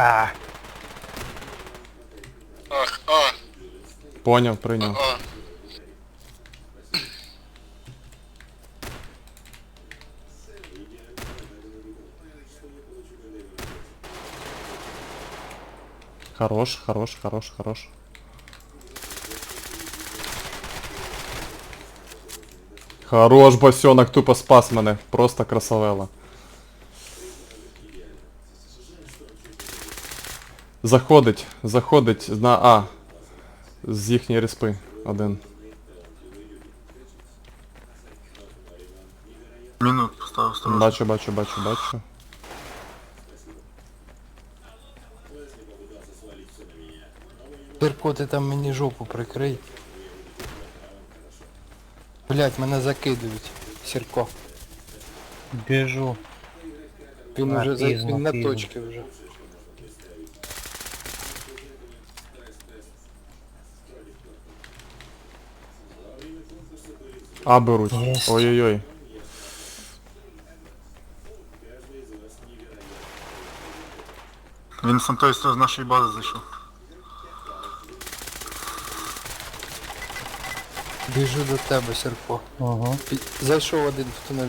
А, Ах, а, Поняв, прийняв. а. Хорош, хорош, хорош, хорош. Хорош, босьонок, тупо спас мене. Просто красавела. Заходить, заходить на А. З їхньої респи. Один. Міну поставив осторожно. Бачу, бачу, бачу, бачу. Сірко, ти там мені жопу прикрий. Блять, мене закидують. Сірко. біжу. Він уже за... він на пізно. точці вже. А беруть. Ой-ой-ой. Він сам той з нашої бази зайшов. Біжу до тебе. Угу. Пі- Зайшов один в тунель.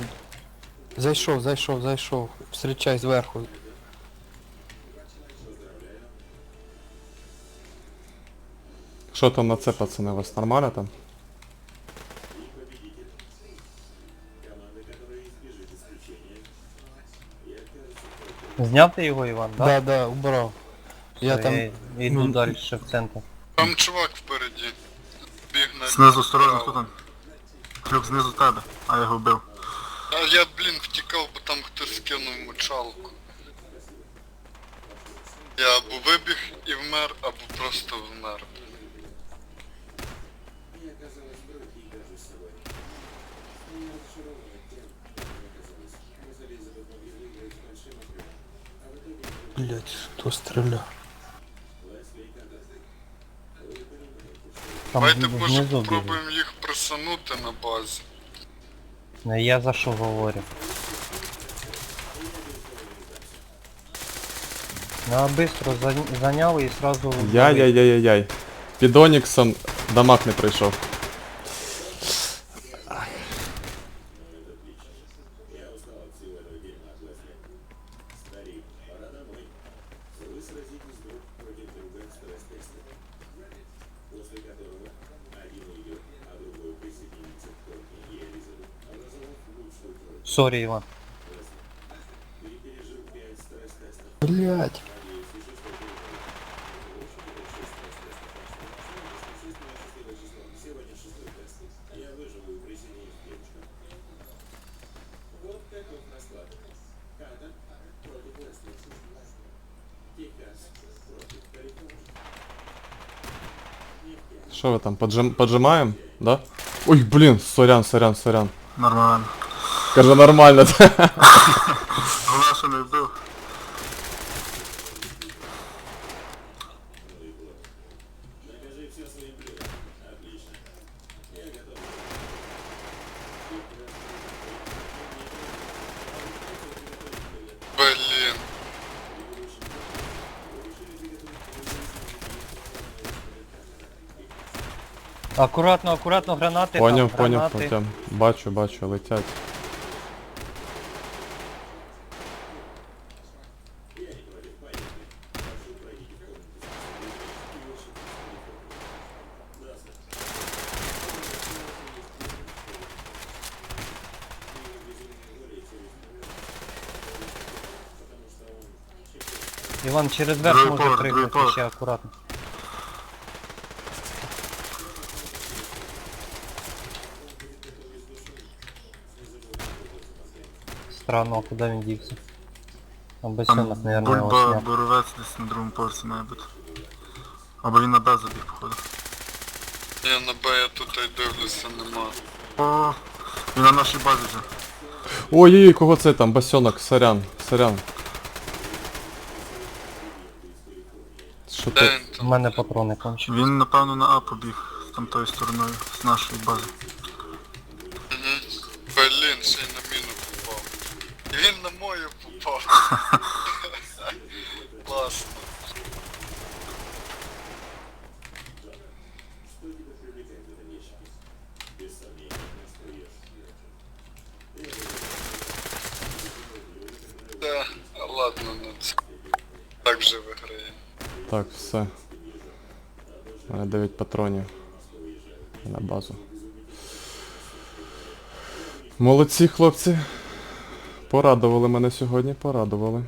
Зайшов, зайшов, зайшов. Встрічай зверху. Що там на це, пацани, у вас нормально там? Зняв ти його, Іван, Да, так? да, убрав. Я там. Йду ну, далі в центр. Там чувак впереді. Біг на... Знизу осторожно, хто там? Клюк знизу тебе, а я його вбив. А я, блін, втікав, бо там хтось скинув мочалку. Я або вибіг і вмер, або просто вмер. Блять, хто стріляв? Там Давайте, може, знизу біжить. попробуємо їх присанути на базі. Ну, Я за що говорю? Ну а быстро за- заняв і сразу... Яй-яй-яй-яй-яй. Під Оніксом дамаг не прийшов. Сорі, Іван. Блять. Що ви там, поджим... поджимаємо? Да? Ой, блін, сорян, сорян, сорян. Нормально. Каже, нормально. Головне, що не вбив. Блін. Акуратно, акуратно, гранати Поняв, там, поняв, гранати. потім. Бачу, бачу, летять. Іван через верх Другий може поверх, другий пригнути поверх. ще акуратно. Странно, а куди він дівся? А без Там сьомок, наверное, його бульба, сняв. боровець десь на другому поверсі має бути. Або він на Б забіг, походу. Я на Б, я тут і дивлюся, нема. О, він на нашій базі вже. Ой-ой-ой, кого це там? Басьонок, сорян, сорян. Що ти? Де У мене патрони кончились. Він, напевно, на А побіг з тамтою стороною, з нашої бази. Мгм. Блін, ще на міну попав. І він на мою попав. Класно. Да, ладно, ну так же виграє все. У мене 9 патронів. На базу. Молодці, хлопці. Порадували мене сьогодні, порадували.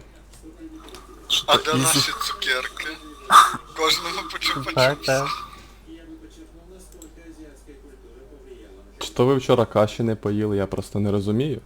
А де ізі? наші цукерки? Кожному по чупа Так, так. Чи то ви вчора каші не поїли, я просто не розумію.